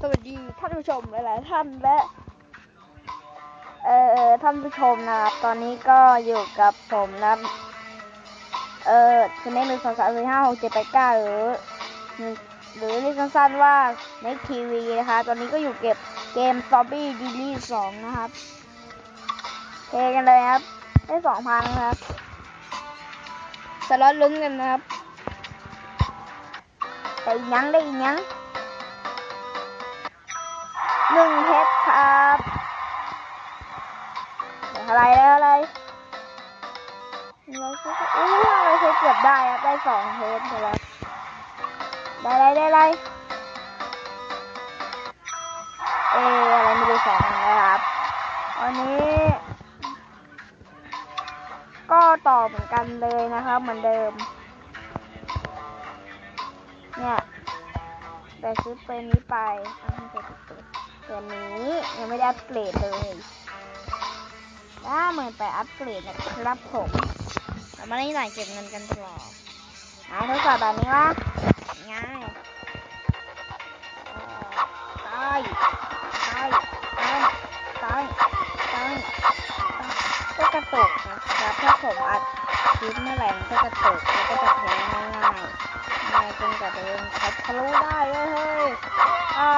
สวัสดีท่านผู้ชมหลายๆท่านและ เอ่อท่านผู้ชมนะครับ ตอนนี้ก็อยู่กับผมนะเอ่อคือเน็กหนึ่งสองสามสี่ห้าหกเจ็ดแปดเก้าหรือหรือเรียกสั้นๆว่าในทีวีนะคะ ตอนนี้ก็อยู่เก็บเกมซอมบี้ดีลี่สองนะครับเทกันเลยครับ ได้สองพันครับสล็อตลุ้นกันนะครับไปยังได้ยัง หนึ่งเพชรครับอะไรแล้วอะไรเราใช้อู้เราใช้เก็บได้ครับได้สองเพชรแล้วได้ไรได้ไรเอออะไรไม่รู้สองนะครับอันนี้ก็ต่อเหมือนกันเลยนะคะเหมือนเดิม เนี่ย แต่ซื้อเป็นนี้ไปทำให้เป็น ตัวนี้ยังไม่ได้อัปเกรดเลยถ้ามือนไปอัปเกรดนะครับผมเรามาเล่นหลายเก็บเงินกันต่อเอาทดสอบแบบนี้ว่าง่ายตายตายตายตายตายก็กระตุกนะครับถ้าผมอัดคลิปเมื่อไหร่มันก็กระตุกแล้วก็จะแพ้ง่ายง่ายจนกระเดินเขาทะลุได้เลยเฮ้ยอ่า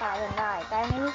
ตายจนได้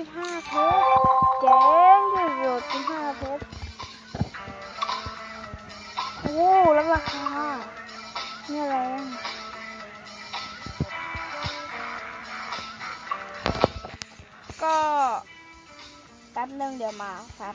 ยห้าเพชรเจ๋งที่สุดยี่ห้าเพชรโอ้แล้วราคานี่อะไรก็แป๊บนึงเดี๋ยวมาครับ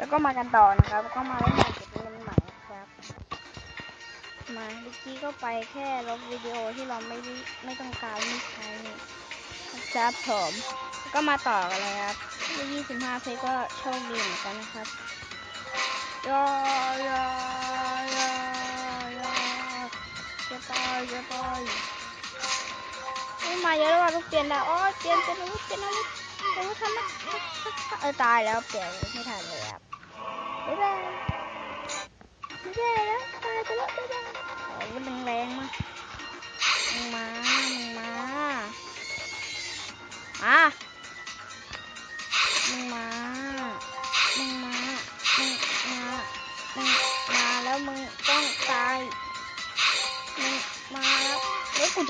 แล้วก็มากันต่อนะครับก็มาเล่นหมากเก็บเงินใหม่ครับ มาเมื่อกี้ก็ไปแค่ลบวิดีโอที่เราไม่ได้ไม่ต้องการไม่ใช้ครับผมก็มาต่อกันเลยครับยี่สิบห้าเพลก็โชคดีเหมือนกันนะครับยอยอยอยอจะไปจะไปไม่มาเยอะแล้วว่ะลูกเปลี่ยนดาวอ๋อเปลี่ยนเป็นอาวุธเปลี่ยนอาวุธเปลี่ยนอาวุธทันนะเออตายแล้วเปลี่ยนไม่ทันเลยครับ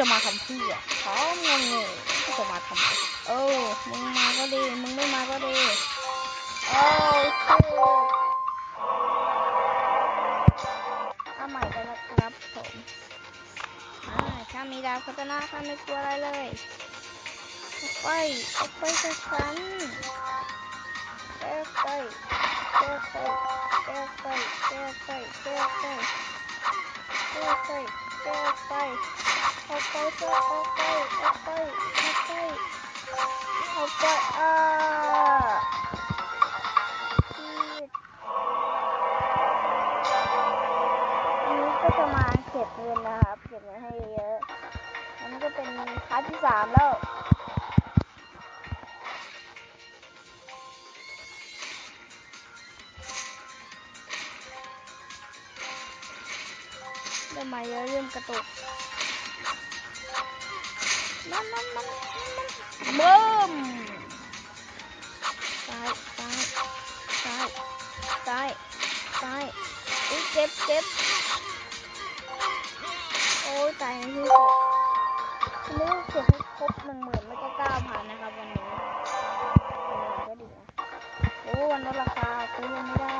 จะมาทำเพื่อเขางงงๆกูจะมาทำไมเออมึงมาก็ดี มึงไม่มาก็ดีโอ้คือเอาใหม่กันนะครับผมอ่าถ้ามีดาวพัฒนาข้าไม่กลัวอะไรเลยไปไปกับฉั ไปออกไปออกไปเพื่อออกไปออกไปออกไปออกไปอ่อนนี้ก็จะมาเก็บเงินนะครับ เก็บเงินให้เยอะอันนี้ก็เป็นคาร์ที่สามแล้ว ต้นไม้เยอะเริ่มกระตุกนั่นนั่นนั่นบึ้มซ้ายซ้ายตายตายตายอุ้ยเจ็บเจ็บโอ้ยตายในที่สุดเลือกเก็บให้ครบหนึ่งหมื่นไม่ก็เก้าพันนะครับวันนี้ก็ดีนะโอ้วันนี้ราคาซื้อไม่ได้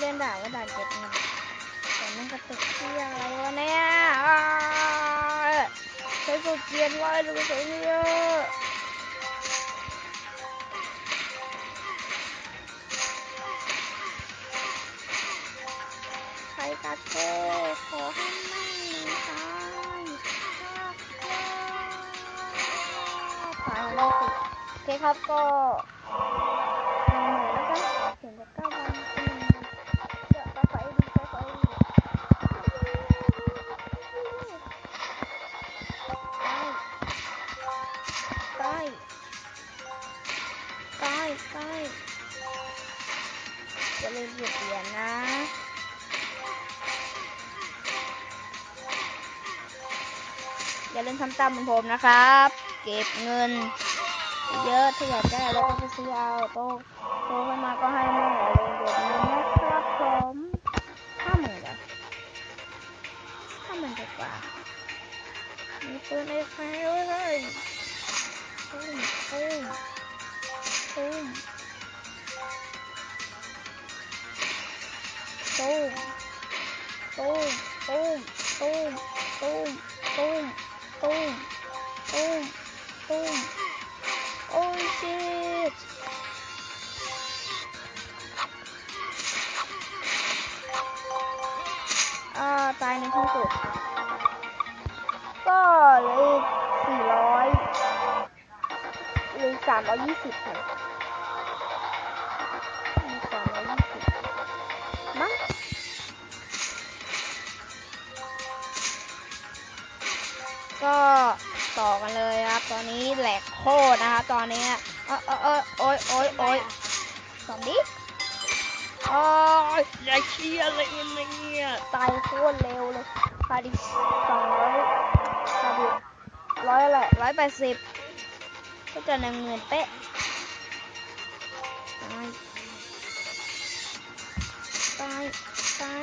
เรียนด่าว่าด่าเก็บเงินแต่มันกระตุกเที่ยงอะไรวะเนี่ยใช้สุดเกียนไว้ลูกใช้เยอะใช้กัดโก้ขอให้ไม่ตายตายล้วสิโอเคครับก็ จะล่นหยุดเหรียญนะอย่าเล่นทำตามมือนผมนะครับ เก็บเงิน เยอะถ้าอยากได้แล้วก็ไปซื้อเอาโตโตขึ้นมาก็ให้แม่เลยเก็ดเงินนะครับผมห้าหมื่นห้าหมื่นกว่ามีปืนไอ้ไฟด้วยเฮ้มปุ้มปุ้ม ตูมตูมตูมตูมตูมตูมตูมตูมตูมโอ้ยชิดอ่าตายในที่สุดก็เลยสี่ร้อยเลยสามร้อยยี่สิบค่ะ ก็ต่อกันเลยครับ ตอนนี้แหลกโคตรนะครับตอนนี้เออเออเออโอ้ยโอ้ยโอ้ยสองดิโอ้ยอย่าเชียร์อะไรเงี้ยตายโคตรเร็วเลยคาดิสองร้อยคาดิร้อยละร้อยแปดสิบก็จะหนึ่งหมื่นเป๊ะตายตายตาย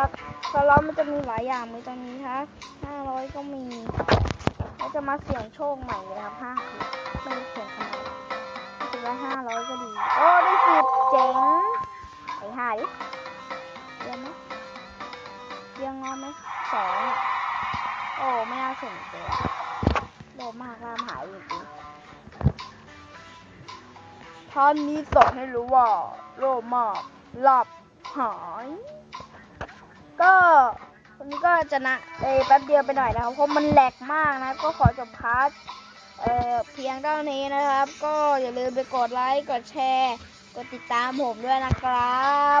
ครับสล็อตมันจะมีหลายอย่างมีตรงนี้ครับห้าร้อยก็มีแล้วจะมาเสี่ยงโชคใหม่นะครับห้าไม่ได้เสี่ยงทำไมถือว่าห้าร้อยก็ดี โอ้ ได้สิบเจ๋งไอ้หายเยี่ยมไหมยังงอไหมสองโอ้ ไม่น่าเสี่ยงเลยโลมากลามหายจริงท่านนี้สอนให้รู้ว่า โลมาหลับหาย คนนี้ก็จะนะเอ้แป๊บเดียวไปหน่อยนะครับเพราะมันแหลกมากนะ ก็ขอจบพาร์ทเอ่อเพียงเท่านี้นะครับ ก็อย่าลืมไปกดไลค์กดแชร์ กดติดตามผมด้วยนะครับ